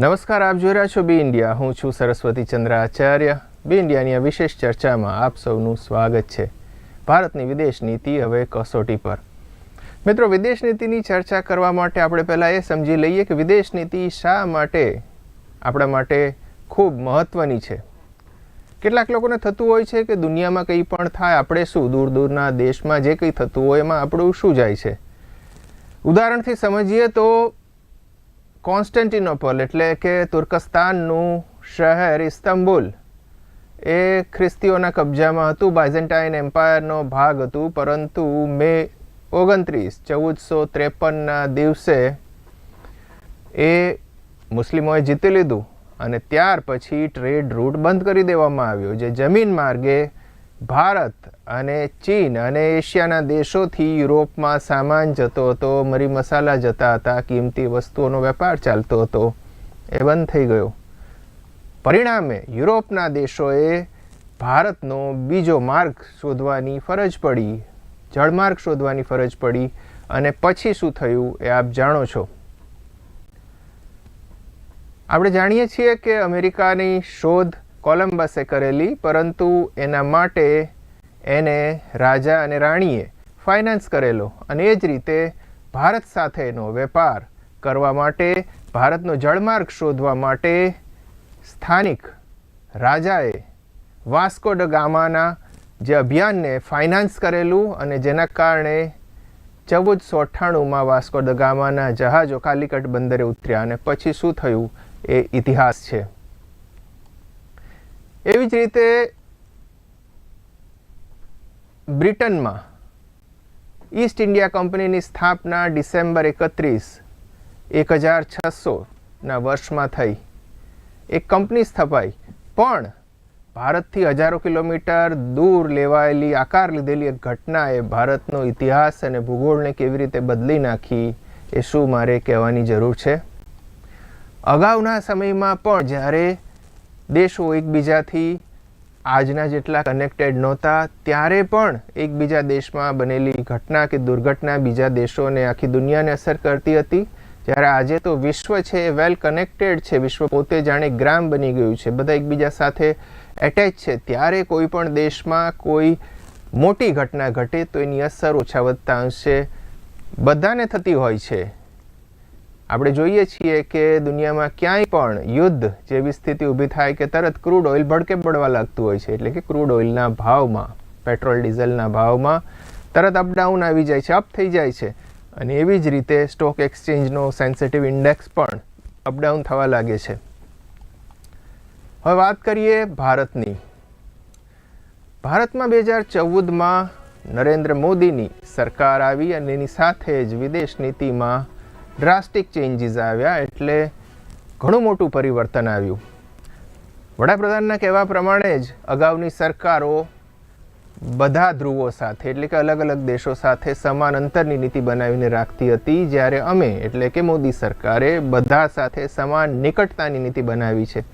નમસ્કાર, આપ જોઈ રહ્યા છો બી ઇન્ડિયા. હું છું સરસ્વતી ચંદ્ર આચાર્ય બી ઇન્ડિયાની આ વિશેષ ચર્ચામાં આપ સૌનું સ્વાગત છે ભારતની વિદેશ નીતિ હવે કસોટી પર. મિત્રો, વિદેશ નીતિની ચર્ચા કરવા માટે આપણે પહેલાં એ સમજી લઈએ કે વિદેશ નીતિ શા માટે આપણા માટે ખૂબ મહત્ત્વની છે. કેટલાક લોકોને થતું હોય છે કે દુનિયામાં કંઈ પણ થાય, આપણે શું દૂર દૂરના દેશમાં જે કંઈ થતું હોય એમાં આપણું શું જાય છે? ઉદાહરણથી સમજીએ તો કોન્સ્ટન્ટિનોપલ એટલે કે તુર્કસ્તાનનું શહેર ઇસ્તંબુલ. એ ખ્રિસ્તીઓના કબજામાં હતું બાઇઝન્ટાઇન એમ્પાયરનો ભાગ હતું, પરંતુ મે ઓગણત્રીસ, ચૌદસો ત્રેપનના દિવસે એ મુસ્લિમોએ જીતી લીધું અને ત્યાર પછી ટ્રેડ રૂટ બંધ કરી દેવામાં આવ્યો, જે જમીન માર્ગે ભારત અને ચીન અને એશિયાના દેશોથી યુરોપમાં સામાન જતો હતો, મરી મસાલા જતા હતા, કિંમતી વસ્તુઓનો વેપાર ચાલતો હતો. એ બંધ થઈ ગયો. પરિણામે યુરોપના દેશોએ ભારતનો બીજો માર્ગ શોધવાની ફરજ પડી. જળમાર્ગ શોધવાની ફરજ પડી અને પછી શું થયું એ આપ જાણો છો. આપણે જાણીએ છીએ કે અમેરિકાની શોધ કોલમ્બસે કરેલી, પરંતુ એના માટે એને રાજા અને રાણીએ ફાઇનાન્સ કરેલો અને એ જ રીતે ભારત સાથેનો વેપાર કરવા માટે, ભારતનો જળમાર્ગ શોધવા માટે સ્થાનિક રાજાએ વાસ્કો ડ ગામાના જે અભિયાનને ફાઇનાન્સ કરેલું અને જેના કારણે ચૌદસો અઠ્ઠાણુંમાં વાસ્કો દ ગામાના જહાજો કાલિકટ બંદરે ઉતર્યા અને પછી શું થયું એ ઇતિહાસ છે. એવી જ રીતે બ્રિટનમાં ઈસ્ટ ઇન્ડિયા કંપનીની સ્થાપના ડિસેમ્બર એકત્રીસ એક હજાર છસોના વર્ષમાં થઈ. એક કંપની સ્થપાઈ, પણ ભારતથી હજારો કિલોમીટર દૂર લેવાયેલી, આકાર લીધેલી એક ઘટનાએ ભારતનો ઇતિહાસ અને ભૂગોળને કેવી રીતે બદલી નાખી એ શું મારે કહેવાની જરૂર છે? અગાઉના સમયમાં પણ જ્યારે દેશો એકબીજાથી આજના જેટલા કનેક્ટેડ નહોતા, ત્યારે પણ એકબીજા દેશમાં બનેલી ઘટના કે દુર્ઘટના બીજા દેશોને આખી દુનિયાને અસર કરતી હતી. જ્યારે આજે તો વિશ્વ છે એ વેલ કનેક્ટેડ છે, વિશ્વ પોતે જાણે ગ્રામ બની ગયું છે, બધા એકબીજા સાથે એટેચ છે. ત્યારે કોઈ પણ દેશમાં કોઈ મોટી ઘટના ઘટે તો એની અસર ઓછા વધતા અંશે બધાને થતી હોય છે. આપણે જોઈએ છીએ કે દુનિયામાં ક્યાંય પણ યુદ્ધ જેવી સ્થિતિ ઊભી થાય કે તરત ક્રૂડ ઓઇલ ભડકે પડવા લાગતું હોય છે. એટલે કે ક્રૂડ ઓઇલના ભાવમાં, પેટ્રોલ, ડીઝલના ભાવમાં તરત અપડાઉન આવી જાય છે અપ થઈ જાય છે. અને એવી જ રીતે સ્ટોક એક્સચેન્જનો સેન્સિટિવ ઇન્ડેક્સ પણ અપડાઉન થવા લાગે છે. હવે વાત કરીએ ભારતની. ભારતમાં બે હજાર ચૌદમાં નરેન્દ્ર મોદીની સરકાર આવી અને એની સાથે જ વિદેશ નીતિમાં ડ્રાસ્ટિક ચેન્જીસ આવ્યા એટલે ઘણું મોટું પરિવર્તન આવ્યું. વડાપ્રધાનના કહેવા પ્રમાણે જ અગાઉની સરકારો બધા ધ્રુવો સાથે, એટલે કે અલગ અલગ દેશો સાથે સમાન અંતરની નીતિ બનાવીને રાખતી હતી જ્યારે અમે, એટલે કે મોદી સરકારે, બધા સાથે સમાન નિકટતાની નીતિ બનાવી છે.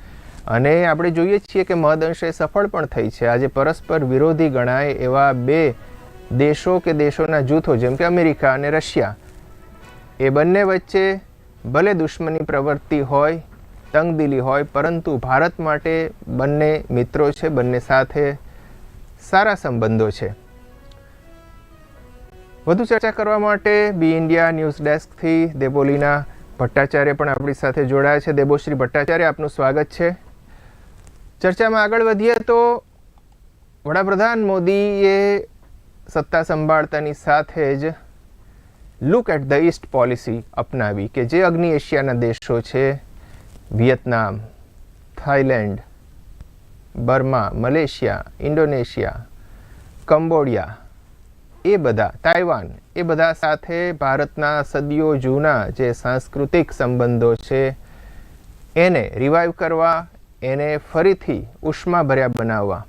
અને આપણે જોઈએ છીએ કે મહદઅંશે સફળ પણ થઈ છે. આજે પરસ્પર વિરોધી ગણાય એવા બે દેશો કે દેશોના જૂથો, જેમ કે અમેરિકા અને રશિયા એ બંને વચ્ચે ભલે દુશ્મની પ્રવૃત્તિ હોય, તંગદિલી હોય, પરંતુ ભારત માટે બંને મિત્રો છે, બંને સાથે સારા સંબંધો છે. વધુ ચર્ચા કરવા માટે બી ઇન્ડિયા ન્યૂઝ ડેસ્કથી દેબોલીના ભટ્ટાચાર્ય પણ આપણી સાથે જોડાયા છે. દેબોશ્રી ભટ્ટાચાર્ય, આપનું સ્વાગત છે. ચર્ચામાં આગળ વધીએ તો વડાપ્રધાન મોદીએ સત્તા સંભાળતાની સાથે જ look at the East policy અપનાવી કે જે અગ્નિ એશિયાના દેશો છે, Vietnam Thailand Burma, Malaysia, Indonesia, Cambodia, એ બધા, તાઇવાન, એ બધા સાથે ભારતના સદીઓ જૂના જે સાંસ્કૃતિક સંબંધો છે, એને રિવાઈવ કરવા, એને ફરીથી ઉષ્માભર્યા બનાવવા.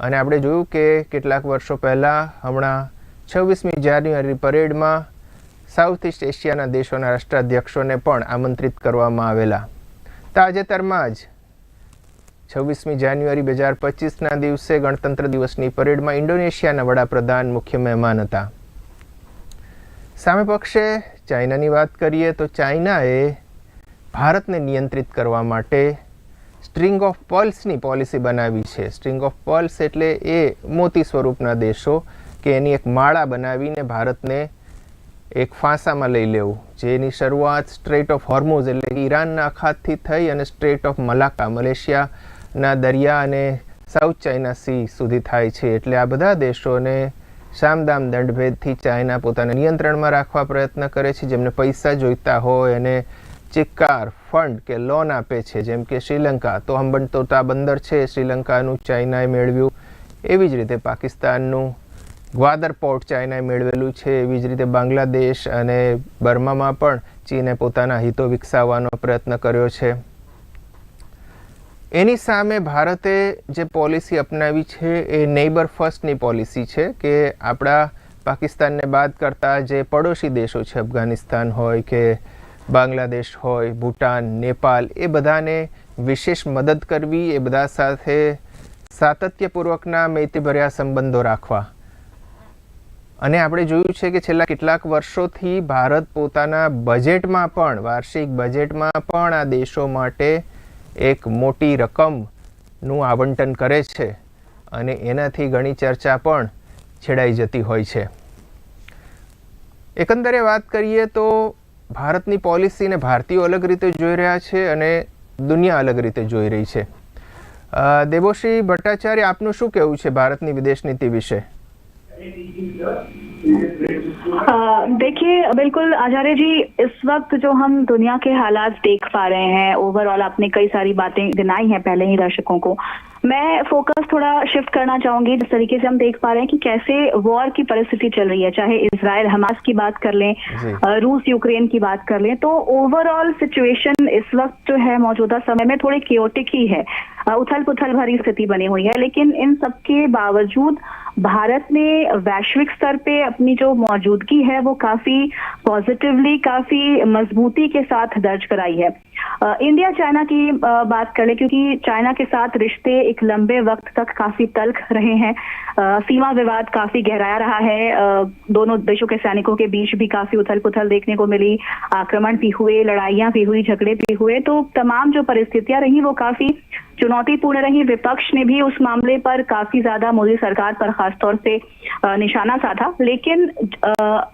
અને આપણે જોયું કે કેટલાક વર્ષો પહેલાં હમણાં છવ્વીસમી જાન્યુઆરી પરેડમાં સાઉથ ઇસ્ટ એશિયાના દેશોના રાષ્ટ્રાધ્યક્ષોને પણ આમંત્રિત કરવામાં આવેલા. તાજેતરમાં જ છવ્વીસમી જાન્યુઆરી બે હજાર પચીસના દિવસે ગણતંત્ર દિવસની પરેડમાં ઇન્ડોનેશિયાના વડાપ્રધાન મુખ્ય મહેમાન હતા. સામે પક્ષે ચાઇનાની વાત કરીએ તો ચાઇનાએ ભારતને નિયંત્રિત કરવા માટે સ્ટ્રિંગ ઓફ પર્લ્સની પોલિસી બનાવી છે. સ્ટ્રિંગ ઓફ પર્લ્સ એટલે એ મોતી સ્વરૂપના દેશો કે એની એક માળા બનાવીને ભારતને એક ફાંસામાં લઈ લેવું. જેની શરૂઆત સ્ટ્રેટ ઓફ હોર્મોઝ એટલે ઈરાનના અખાતથી થઈ અને સ્ટ્રેટ ઓફ મલાકા મલેશિયાના દરિયા અને સાઉથ ચાઇના સી સુધી થાય છે. એટલે આ બધા દેશોને શામદામ દંડભેદથી ચાઇના પોતાના નિયંત્રણમાં રાખવા પ્રયત્ન કરે છે. જેમને પૈસા જોઈતા હોય અને ચિક્કાર, ફંડ કે લોન આપે છે. જેમ કે શ્રીલંકા, તો હંબનતોટા બંદર છે. શ્રીલંકાનું ચાઇનાએ મેળવ્યું. એવી જ રીતે પાકિસ્તાનનું ગ્વાદર પોર્ટ ચાઇનાએ મેળવેલું છે એવી જ રીતે બાંગ્લાદેશ અને બર્મામાં પણ ચીને પોતાના હિતો વિકસાવવાનો પ્રયત્ન કર્યો છે. એની સામે ભારતે જે પોલિસી અપનાવી છે એ નેબર ફર્સ્ટની પોલિસી છે કે આપણા પાકિસ્તાનને બાદ કરતા જે પડોશી દેશો છે, અફઘાનિસ્તાન હોય કે બાંગ્લાદેશ હોય, ભૂટાન, નેપાલ, એ બધાને વિશેષ મદદ કરવી, એ બધા સાથે સાતત્યપૂર્વકના મૈત્રીભર્યા સંબંધો રાખવા. અને આપણે જોયું છે કે છેલ્લા કેટલાક વર્ષોથી ભારત પોતાના બજેટમાં પણ, વાર્ષિક બજેટમાં પણ આ દેશો માટે એક મોટી રકમનું આવંટન કરે છે અને એનાથી ઘણી ચર્ચા પણ છેડાઈ જતી હોય છે. એકંદરે વાત કરીએ તો ભારતની પોલિસીને ભારતીયો અલગ રીતે જોઈ રહ્યા છે અને દુનિયા અલગ રીતે જોઈ રહી છે. દેવોશ્રી ભટ્ટાચાર્ય, આપનું શું કહેવું છે ભારતની વિદેશ નીતિ વિશે? देखिए, बिल्कुल, आचार्य जी, इस वक्त जो हम दुनिया के हालात देख पा रहे हैं ओवरऑल आपने कई सारी बातें गिनाई हैं पहले ही दर्शकों को। मैं फोकस थोड़ा शिफ्ट करना चाहूँगी जिस तरीके से हम देख पा रहे हैं कि कैसे वॉर की परिस्थिति चल रही है चाहे इसराइल हमास की बात कर लें रूस यूक्रेन की बात कर लें तो ओवरऑल सिचुएशन इस वक्त जो है मौजूदा समय में थोड़ी क्योटिक ही है। उथल पुथल भरी स्थिति बनी हुई है लेकिन इन सबके बावजूद भारत ने वैश्विक स्तर पे अपनी जो मौजूदगी है वो काफ़ी पॉजिटिवली काफ़ी मजबूती के साथ दर्ज कराई है। इंडिया चाइना की बात कर ले क्योंकि चाइना के साथ रिश्ते एक लंबे वक्त तक काफ़ी तल्ख रहे हैं। सीमा विवाद काफ़ी गहराया रहा है। दोनों देशों के सैनिकों के बीच भी काफ़ी उथल पुथल देखने को मिली। आक्रमण भी हुए, लड़ाइयाँ भी हुई, झगड़े भी हुए। तो तमाम जो परिस्थितियाँ रही, वो काफ़ी चुनौतीपूर्ण रही। विपक्ष ने भी उस मामले पर काफ़ी ज़्यादा मोदी सरकार पर खासतौर से निशाना साधा। लेकिन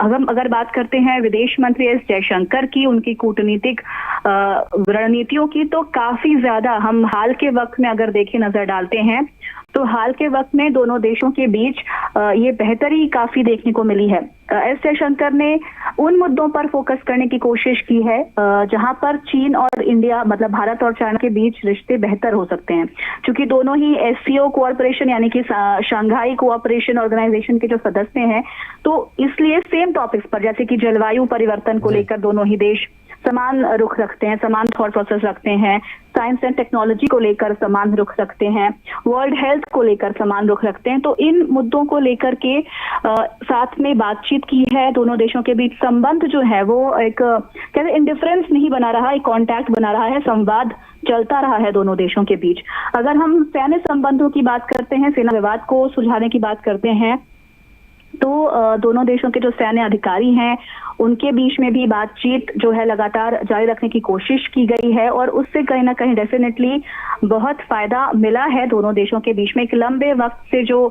हम अगर बात करते हैं विदेश मंत्री एस जयशंकर की, उनकी कूटनीतिक रणनीतियों की तो काफ़ी ज़्यादा हम हाल के वक्त में अगर देखें, नज़र डालते हैं तो हाल के वक्त में दोनों देशों के बीच ये बेहतरी काफ़ी देखने को मिली है। एस जयशंकर ने उन मुद्दों पर फोकस करने की कोशिश की है जहाँ पर चीन और इंडिया मतलब भारत और चाइना के बीच रिश्ते बेहतर हो सकते हैं। क्योंकि दोनों ही एस सी ओ कोऑपरेशन यानी कि शंघाई कोऑपरेशन ऑर्गेनाइजेशन के जो सदस्य हैं तो इसलिए सेम टॉपिक्स पर जैसे कि जलवायु परिवर्तन को लेकर दोनों ही देश समान रुख रखते हैं समान थॉट प्रोसेस रखते हैं साइंस एंड टेक्नोलॉजी को लेकर समान रुख रखते हैं वर्ल्ड हेल्थ को लेकर समान रुख रखते हैं तो इन मुद्दों को लेकर के आ, साथ में बातचीत की है दोनों देशों के बीच संबंध जो है वो एक कहते इंडिफरेंस नहीं बना रहा एक कॉन्टैक्ट बना रहा है संवाद चलता रहा है दोनों देशों के बीच। अगर हम सैन्य संबंधों की बात करते हैं सेना विवाद को सुलझाने की बात करते हैं तो दोनों देशों के जो सैन्य अधिकारी हैं, उनके बीच में भी बातचीत जो है लगातार जारी रखने की कोशिश की गई है और उससे कहीं ना कहीं डेफिनेटली बहुत फ़ायदा मिला है दोनों देशों के बीच में। एक लंबे वक्त से जो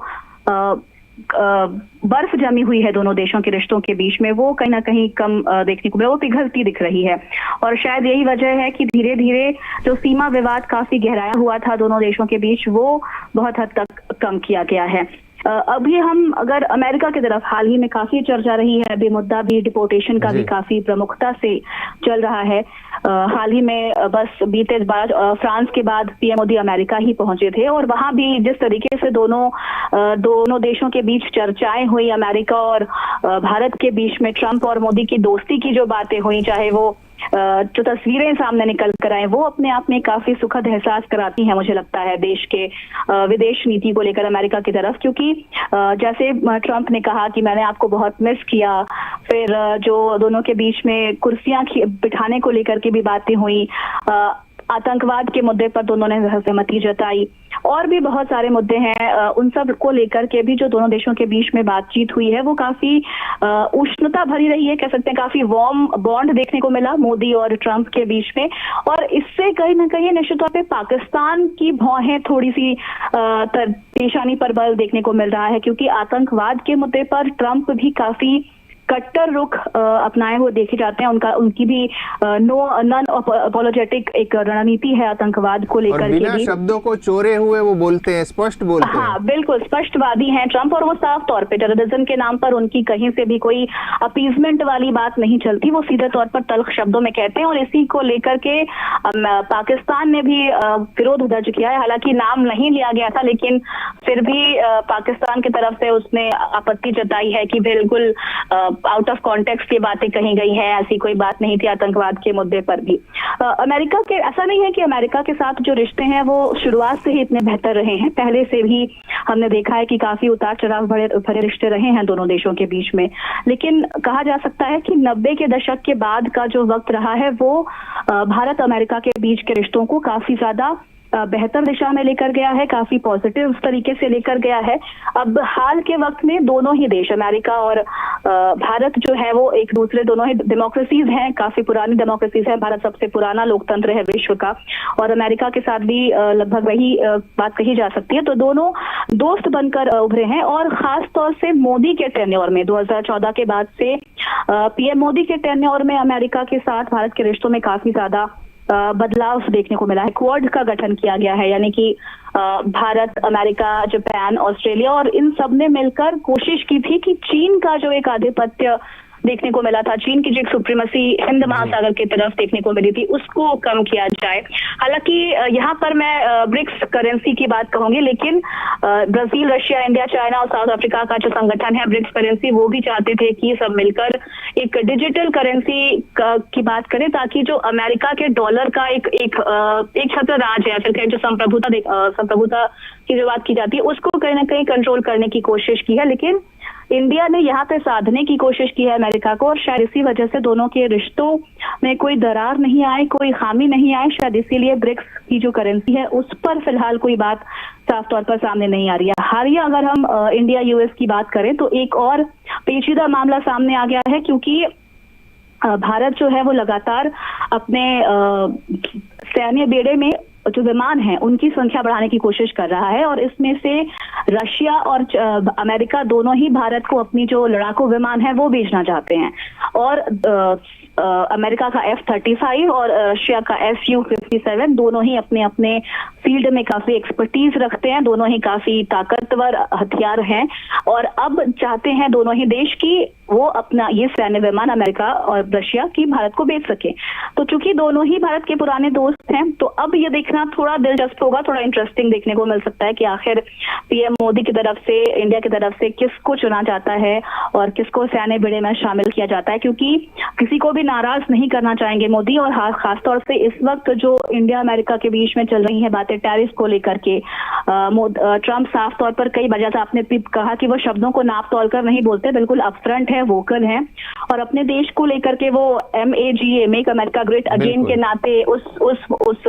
बर्फ़ जमी हुई है दोनों देशों के रिश्तों के बीच में, वो कहीं ना कहीं कम देखने को मिला, वो पिघलती दिख रही है। और शायद यही वजह है कि धीरे धीरे जो सीमा विवाद काफ़ी गहराया हुआ था दोनों देशों के बीच, वो बहुत हद तक कम किया गया है। अभी हम अगर अमेरिका की तरफ़ हाल ही में काफ़ी चर्चा रही है अभी मुद्दा भी डिपोर्टेशन का भी काफ़ी प्रमुखता से चल रहा है। हाल ही में बस बीते बाद फ्रांस के बाद पीएम मोदी अमेरिका ही पहुँचे थे और वहाँ भी जिस तरीके से दोनों दोनों देशों के बीच चर्चाएँ हुई अमेरिका और भारत के बीच में ट्रंप और मोदी की दोस्ती की जो बातें हुई चाहे वो जो तस्वीरें सामने निकल कर आए, वो अपने आप में काफ़ी सुखद एहसास कराती हैं, मुझे लगता है, देश के विदेश नीति को लेकर अमेरिका की तरफ़। क्योंकि जैसे ट्रंप ने कहा कि मैंने आपको बहुत मिस किया, फिर जो दोनों के बीच में कुर्सियाँ बिठाने को लेकर के भी बातें हुई आतंकवाद के मुद्दे पर दोनों ने सहमति जताई। और भी बहुत सारे मुद्दे हैं उन सबको लेकर के भी जो दोनों देशों के बीच में बातचीत हुई है, वो काफ़ी उष्णता भरी रही है, कह सकते हैं काफ़ी वार्म बॉन्ड देखने को मिला मोदी और ट्रंप के बीच में। और इससे कहीं ना कहीं निश्चित तौर पर पाकिस्तान की भौहें थोड़ी सी पेशानी पर बल देखने को मिल रहा है, क्योंकि आतंकवाद के मुद्दे पर ट्रंप भी काफ़ी कट्टर रुख अपनाए हुए देखे जाते हैं। उनका उनकी भी नो नन अपोलोजेटिक एक रणनीति है आतंकवाद को लेकर के बिना भी। शब्दों को चोरे हुए वो बोलते हैं स्पष्ट बोलते हाँ। हैं बिल्कुल स्पष्टवादी हैं ट्रंप और वो साफ़ तौर पे टेररिज्म के नाम पर उनकी कहीं से भी कोई अपीजमेंट वाली बात नहीं चलती। वो सीधे तौर पर तल्ख शब्दों में कहते हैं और इसी को लेकर के पाकिस्तान ने भी विरोध दर्ज किया है। हालाँकि नाम नहीं लिया गया था लेकिन फिर भी पाकिस्तान की तरफ़ से उसने आपत्ति जताई है कि बिल्कुल आउट ऑफ़ कॉन्टेक्स्ट ये बातें कही गई है, ऐसी कोई बात नहीं थी आतंकवाद के मुद्दे पर भी। अमेरिका के, ऐसा नहीं है कि अमेरिका के साथ जो रिश्ते हैं वो शुरुआत से ही इतने बेहतर रहे हैं। पहले से भी हमने देखा है कि काफ़ी उतार चढ़ाव भरे भरे रिश्ते रहे हैं दोनों देशों के बीच में। लेकिन कहा जा सकता है कि नब्बे के दशक के बाद का जो वक्त रहा है, वो भारत अमेरिका के बीच के रिश्तों को काफ़ी ज़्यादा बेहतर दिशा में लेकर गया है, काफ़ी पॉजिटिव तरीके से लेकर गया है। अब हाल के वक्त में दोनों ही देश, अमेरिका और भारत जो है, वो एक दूसरे दोनों ही डेमोक्रेसीज हैं, काफ़ी पुरानी डेमोक्रेसीज है। भारत सबसे पुराना लोकतंत्र है विश्व का और अमेरिका के साथ भी लगभग वही बात कही जा सकती है। तो दोनों दोस्त बनकर उभरे हैं और खास तौर से मोदी के टेन्योर में 2014 के बाद से पीएम मोदी के टेन्योर में अमेरिका के साथ, भारत के रिश्तों में काफ़ी ज़्यादा बदलाव देखने को मिला है। क्वाड का गठन किया गया है, यानी कि भारत, अमेरिका, जापान, ऑस्ट्रेलिया और इन सबने मिलकर कोशिश की थी कि चीन का जो एक आधिपत्य देखने को मिला था। चीन की जो एक सुप्रीमसी हिंद महासागर की तरफ़ देखने को मिली थी उसको कम किया जाए। हालाँकि यहाँ पर मैं ब्रिक्स करेंसी की बात कहूँगी लेकिन ब्राज़ील रशिया इंडिया चाइना और साउथ अफ्रीका का जो संगठन है ब्रिक्स करेंसी वो भी चाहते थे कि सब मिलकर एक डिजिटल करेंसी की बात करें ताकि जो अमेरिका के डॉलर का एक एक एक छत्र राज है फिर कहें जो संप्रभुता संप्रभुता की जो बात की जाती है उसको कहीं ना कहीं कंट्रोल करने की कोशिश की है लेकिन इंडिया ने यहाँ पे साधने की कोशिश की है अमेरिका को, और शायद इसी वजह से दोनों के रिश्तों में कोई दरार नहीं आए, कोई खामी नहीं आए, शायद इसीलिए ब्रिक्स की जो करेंसी है, उस पर फ़िलहाल कोई बात साफ़ तौर पर सामने नहीं आ रही है। हालिया अगर हम इंडिया यूएस की बात करें तो एक और पेचीदा मामला सामने आ गया है, क्योंकि भारत जो है, वो लगातार अपने सैन्य बेड़े में जो विमान हैं, उनकी संख्या बढ़ाने की कोशिश कर रहा है और इसमें से रशिया और अमेरिका दोनों ही भारत को अपनी जो लड़ाकू विमान है, वो बेचना चाहते हैं। और अमेरिका का एफ़ थर्टी फाइव और रशिया का एस यू फिफ्टी सेवन दोनों ही अपने अपने फ़ील्ड में काफ़ी एक्सपर्टीज रखते हैं, दोनों ही काफ़ी ताकतवर हथियार हैं और अब चाहते हैं दोनों ही देश की वो अपना ये सैन्य विमान अमेरिका और रशिया की भारत को बेच सके। तो चूँकि दोनों ही भारत के पुराने दोस्त हैं तो अब ये देखना थोड़ा दिलचस्प होगा, थोड़ा इंटरेस्टिंग देखने को मिल सकता है कि आखिर पीएम मोदी की तरफ़ से, इंडिया की तरफ़ से किसको चुना जाता है और किसको सैन्य बेड़े में शामिल किया जाता है, क्योंकि किसी को भी नाराज़ नहीं करना चाहेंगे मोदी और खास खासतौर से इस वक्त जो इंडिया अमेरिका के बीच में चल रही है बातें टैरिफ को लेकर के ट्रंप साफ़ तौर पर कई वजह से आपने कहा कि वो शब्दों को नाप तोल कर नहीं बोलते बिल्कुल अपफ्रंट है वोकल है और अपने देश को लेकर के वो M A G A make America great again के नाते उस उस उस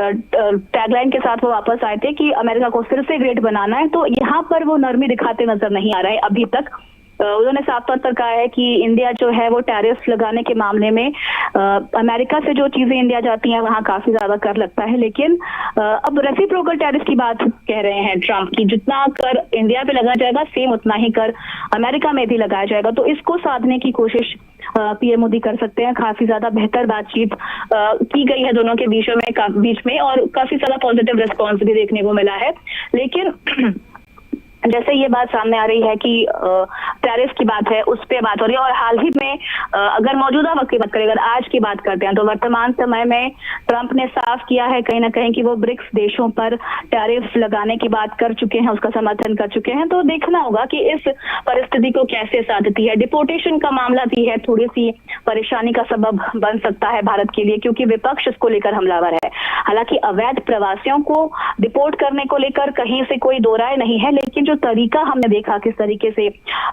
टैगलाइन के साथ वो वापस आए थे कि अमेरिका को फिर से ग्रेट बनाना है तो यहाँ पर वो नरमी दिखाते नज़र नहीं आ रहे अभी तक। उन्होंने साफ़ तौर पर कहा है कि इंडिया जो है वो टैरिफ लगाने के मामले में अमेरिका से जो चीज़ें इंडिया जाती हैं, वहाँ काफ़ी ज़्यादा कर लगता है। लेकिन अब रेसिप्रोकल टैरिफ की बात कह रहे हैं ट्रंप की, जितना कर इंडिया पे लगाया जाएगा सेम उतना ही कर अमेरिका में भी लगाया जाएगा। तो इसको साधने की कोशिश पीएम मोदी कर सकते हैं। काफ़ी ज़्यादा बेहतर बातचीत की गई है दोनों के बीचों में बीच में, और काफ़ी ज़्यादा पॉजिटिव रिस्पॉन्स भी देखने को मिला है। लेकिन जैसे ये बात सामने आ रही है कि टैरिफ की बात है, उस पर बात हो रही है और हाल ही में अगर मौजूदा वक्त की बात करें, अगर आज की बात करते हैं तो वर्तमान समय में ट्रंप ने साफ़ किया है कहीं ना कहीं कि वो ब्रिक्स देशों पर टैरिफ लगाने की बात कर चुके हैं, उसका समर्थन कर चुके हैं। तो देखना होगा कि इस परिस्थिति को कैसे साधती है। डिपोटेशन का मामला भी है थोड़ी सी परेशानी का सबब बन सकता है भारत के लिए, क्योंकि विपक्ष इसको लेकर हमलावर है। हालाँकि अवैध प्रवासियों को डिपोर्ट करने को लेकर कहीं से कोई दो राय नहीं है, लेकिन जो तरीका हमने देखा किस तरीके से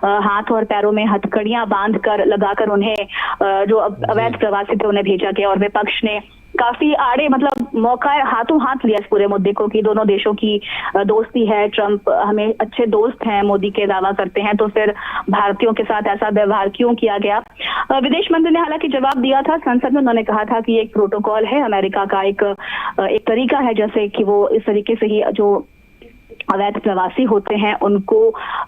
हाथ और पैरों में हथकड़ियाँ बाँध कर लगाकर उन्हें जो अवैध प्रवासी थे उन्हें भेजा गया और विपक्ष ने काफ़ी आड़े मतलब मौका हाथों हाथ लिया इस पूरे मुद्दे को कि दोनों देशों की दोस्ती है ट्रंप हमें अच्छे दोस्त हैं मोदी के दावा करते हैं तो फिर भारतीयों के साथ ऐसा व्यवहार क्यों किया गया? विदेश मंत्री ने हालाँकि जवाब दिया था संसद में उन्होंने कहा था कि एक प्रोटोकॉल है अमेरिका का एक एक तरीका है जैसे कि वो इस तरीके से ही जो अवैध प्रवासी होते हैं, उनको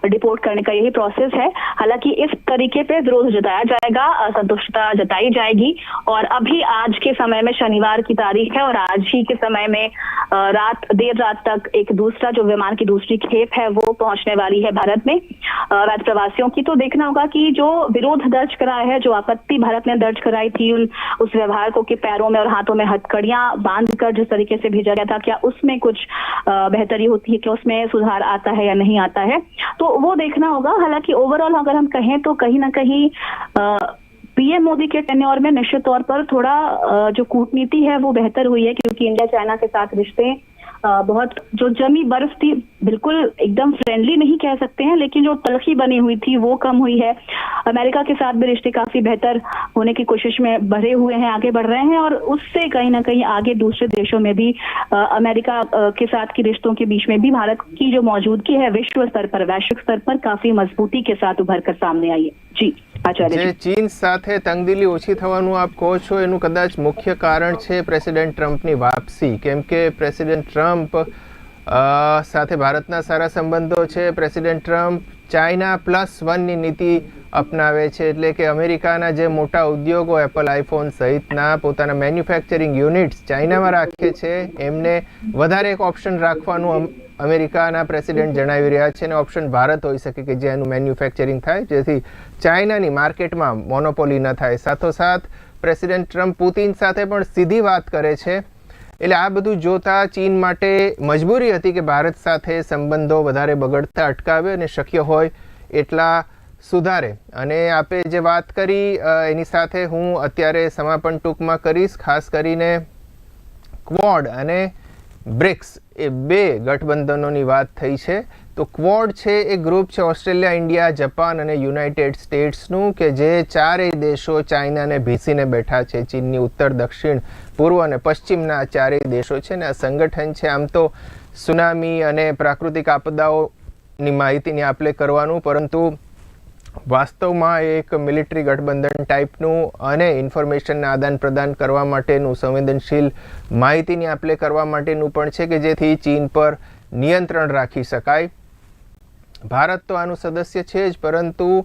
डिपोर्ट करने का यही प्रोसेस है। हालाँकि इस तरीके पे विरोध जताया जाएगा, असंतुष्टता जताई जाएगी और अभी आज के समय में शनिवार की तारीख है और आज ही के समय में रात, देर रात तक एक दूसरा जो विमान की दूसरी खेप है, वो पहुँचने वाली है भारत में। अवैध प्रवासियों की तो देखना होगा कि जो विरोध दर्ज कराया है, जो आपत्ति भारत ने दर्ज कराई थी, उन, उस व्यवहार को कि पैरों में और हाथों में हथकड़ियाँ बाँध कर जिस तरीके से भेजा गया था, क्या उसमें कुछ बेहतरी होती है, क्या उसमें सुधार आता है या नहीं आता है तो वो देखना होगा। हालाँकि ओवरऑल अगर हम कहें तो कहीं ना कहीं पीएम मोदी के टेन्योर में निश्चित तौर पर थोड़ा जो कूटनीति है वो बेहतर हुई है, क्योंकि इंडिया चाइना के साथ रिश्ते बहुत, जो जमी बर्फ़ थी, बिल्कुल एकदम फ्रेंडली नहीं कह सकते हैं, लेकिन जो तलखी बनी हुई थी, वो कम हुई है। अमेरिका के साथ भी रिश्ते काफ़ी बेहतर होने की कोशिश में बढ़े हुए हैं, आगे बढ़ रहे हैं, और उससे कहीं ना कहीं आगे दूसरे देशों में भी अमेरिका के साथ की रिश्तों के बीच में भी भारत की जो मौजूदगी है, विश्व स्तर पर, वैश्विक स्तर पर काफ़ी मजबूती के साथ उभर कर सामने आई है। जी। જે ચીન સાથે તંગદિલી ઓછી થવાનું આપ કહો છો એનું કદાચ મુખ્ય કારણ છે પ્રેસિડેન્ટ ટ્રમ્પની વાપસી. કેમ કે પ્રેસિડેન્ટ ટ્રમ્પ સાથે ભારતના સારા સંબંધો છે. પ્રેસિડેન્ટ ટ્રમ્પ ચાઇના પ્લસ વનની નીતિ અપનાવે છે એટલે કે અમેરિકાના જે મોટા ઉદ્યોગો એપલ આઈફોન સહિતના પોતાના મેન્યુફેક્ચરિંગ યુનિટ્સ ચાઇનામાં રાખે છે, એમને વધારે એક ઓપ્શન રાખવાનું અમ- અમેરિકાના પ્રેસિડેન્ટ જણાવી રહ્યા છે અને ઓપ્શન ભારત હોઈ શકે કે જે એનું મેન્યુફેક્ચરિંગ થાય, જેથી ચાઇનાની માર્કેટમાં મોનોપોલી ન થાય. સાથોસાથ પ્રેસિડેન્ટ ટ્રમ્પ પુતિન સાથે પણ સીધી વાત કરે છે એટલે આ બધું જોતા ચીન માટે મજબૂરી હતી કે ભારત સાથે સંબંધો વધારે બગડતા અટકાવે અને શક્ય હોય એટલા સુધારે. અને આપે જે વાત કરી એની સાથે હું અત્યારે સમાપન ટૂંકમાં કરીશ, ખાસ કરીને ક્વોડ અને બ્રિક્સ એ બે ગઠબંધનોની વાત થઈ છે. તો ક્વોડ છે એ ગ્રુપ છે ઓસ્ટ્રેલિયા, ઇન્ડિયા, જપાન અને યુનાઇટેડ સ્ટેટ્સનું કે જે ચારેય દેશો ચાઇનાને ભીસીને બેઠા છે, ચીનની ઉત્તર, દક્ષિણ, પૂર્વ અને પશ્ચિમના ચારેય દેશો છે ને આ સંગઠન છે, આમ તો સુનામી અને પ્રાકૃતિક આપદાઓની માહિતીની આપલે કરવાનું, પરંતુ વાસ્તવમાં એક મિલિટરી ગઠબંધન ટાઈપનું અને ઇન્ફોર્મેશનના આદાન પ્રદાન કરવા માટેનું સંવેદનશીલ માહિતીની આપલે કરવા માટેનું પણ છે કે જેથી ચીન પર નિયંત્રણ રાખી શકાય. ભારત તો આનું સદસ્ય છે જ, પરંતુ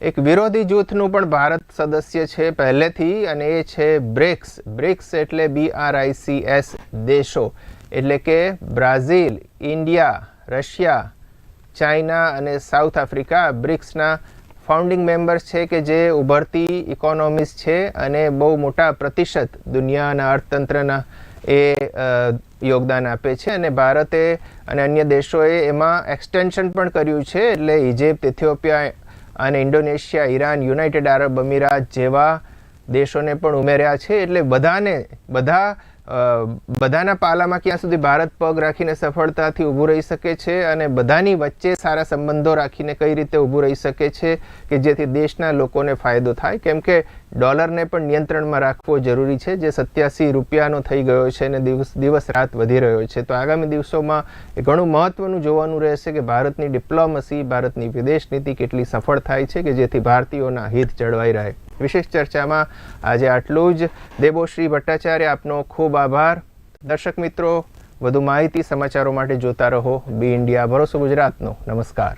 એક વિરોધી જૂથનું પણ ભારત સદસ્ય છે પહેલેથી, અને એ છે બ્રિક્સ. બ્રિક્સ એટલે B R I C S દેશો. એટલે કે બ્રાઝિલ, ઇન્ડિયા, રશિયા, ચાઇના અને સાઉથ આફ્રિકા બ્રિક્સના ફાઉન્ડિંગ મેમ્બર્સ છે કે જે ઉભરતી ઇકોનોમીસ છે અને બહુ મોટા પ્રતિશત દુનિયાના અર્થતંત્રના એ યોગદાન આપે છે અને ભારતે અને અન્ય દેશોએ એમાં એક્સટેન્શન પણ કર્યું છે એટલે ઇજિપ્ત ઇથિયોપિયા અને Indonesia, Iran, United Arab Emirates જેવા દેશોને પણ ઉમેર્યા છે એટલે બધાને, બધા બધાના પાલામાં ક્યાં સુધી ભારત પગ રાખીને સફળતાથી ઊભું રહી શકે છે અને બધાની વચ્ચે સારા સંબંધો રાખીને કઈ રીતે ઊભું રહી શકે છે કે જેથી દેશના લોકોને ફાયદો થાય? કેમ કે ડોલરને પણ નિયંત્રણમાં રાખવો જરૂરી છે. જે સત્યાસી રૂપિયાનો થઈ ગયો છે અને દિવસ દિવસ રાત વધી રહ્યો છે. તો આગામી દિવસોમાં એ ઘણું મહત્વનું જોવાનું રહેશે કે ભારતની ડિપ્લોમસી, ભારતની વિદેશ નીતિ કેટલી સફળ થાય છે કે જેથી ભારતીયોના હિત જળવાઈ રહે. વિશેષ ચર્ચામાં આજે આટલું જ. દેબોશ્રી ભટ્ટાચાર્ય, આપનો ખૂબ આભાર. દર્શક મિત્રો, વધુ માહિતી સમાચારો માટે જોતા રહો. બી ઇન્ડિયા, ભરોસો ગુજરાતનો. નમસ્કાર.